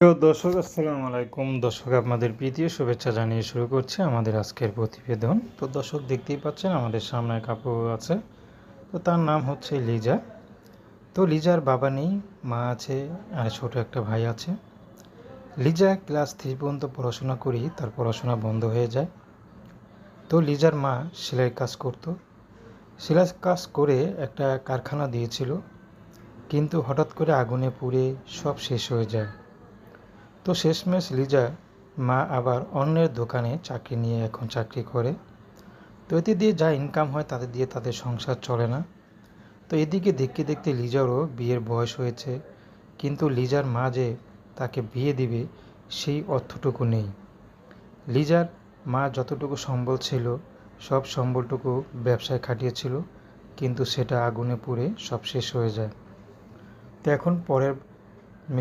প্রিয় দর্শক, আসসালামু আলাইকুম। দর্শক, আপনাদের প্রীতীয় শুভেচ্ছা জানিয়ে শুরু করছে আমাদের আজকের প্রতিবেদন। তো দর্শক, দেখতেই পাচ্ছেন আমাদের সামনে কাপড় আছে। তো তার নাম হচ্ছে লিজা। তো লিজার বাবা নেই, মা আছে, আর ছোট একটা ভাই আছে। লিজা ক্লাস থ্রি পর্যন্ত পড়াশোনা করি, তার পড়াশোনা বন্ধ হয়ে যায়। তো লিজার মা সেলাই কাজ করতো। সেলাই কাজ করে একটা কারখানা দিয়েছিল, কিন্তু হঠাৎ করে আগুনে পুড়ে সব শেষ হয়ে যায়। তো শেষমেশ লিজা মা আবার অন্যের দোকানে চাকরি নিয়ে এখন চাকরি করে। তো এতে দিয়ে যা ইনকাম হয় তাদের দিয়ে তাদের সংসার চলে না। তো এদিকে দেখতে দেখতে লিজারও বিয়ের বয়স হয়েছে, কিন্তু লিজার মা যে তাকে বিয়ে দিবে সেই অর্থটুকু নেই। লিজার মা যতটুকু সম্বল ছিল, সব সম্বলটুকু ব্যবসায় খাটিয়েছিল, কিন্তু সেটা আগুনে পুড়ে সব শেষ হয়ে যায়। তো এখন পরের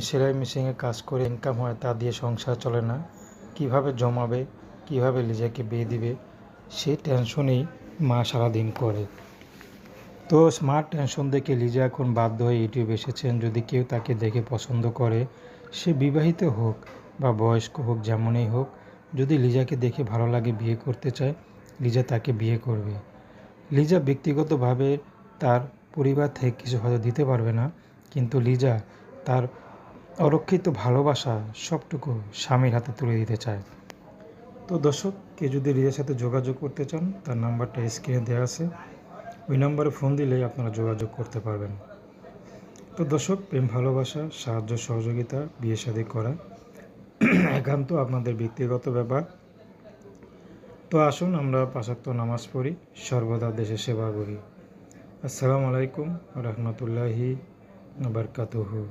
সেলাই মেশিনে কাজ করে ইনকাম হয়, তা দিয়ে সংসার চলে না। কীভাবে জমাবে, কীভাবে লিজাকে বিয়ে দিবে সেই টেনশনেই মা সারাদিন করে। তো স্মার্ট টেনশন দেখে লিজা এখন বাধ্য হয়ে ইউটিউব এসেছেন। যদি কেউ তাকে দেখে পছন্দ করে, সে বিবাহিত হোক বা বয়স্ক হোক, যেমনই হোক, যদি লিজাকে দেখে ভালো লাগে বিয়ে করতে চায়, লিজা তাকে বিয়ে করবে। লিজা ব্যক্তিগতভাবে তার পরিবার থেকে কিছু হয়তো দিতে পারবে না, কিন্তু লিজা তার অরক্ষিত ভালোবাসা সবটুকু স্বামীর হাতে তুলে দিতে চায়। তো দর্শক কে যদি লিজার সাথে যোগাযোগ করতে চান, তার নাম্বারটা স্ক্রিনে দেওয়া আছে। ওই নম্বরে ফোন দিলেই আপনারা যোগাযোগ করতে পারবেন। তো দর্শক, প্রেম, ভালোবাসা, সাহায্য, সহযোগিতা, বিয়ে শাদী করা একান্ত আপনাদের ব্যক্তিগত ব্যাপার। তো আসুন, আমরা পাশাক্ত নামাজ পড়ি, সর্বদা দেশে সেবা করি। আসসালামু আলাইকুম রহমতুল্লাহি বারকাতুহু।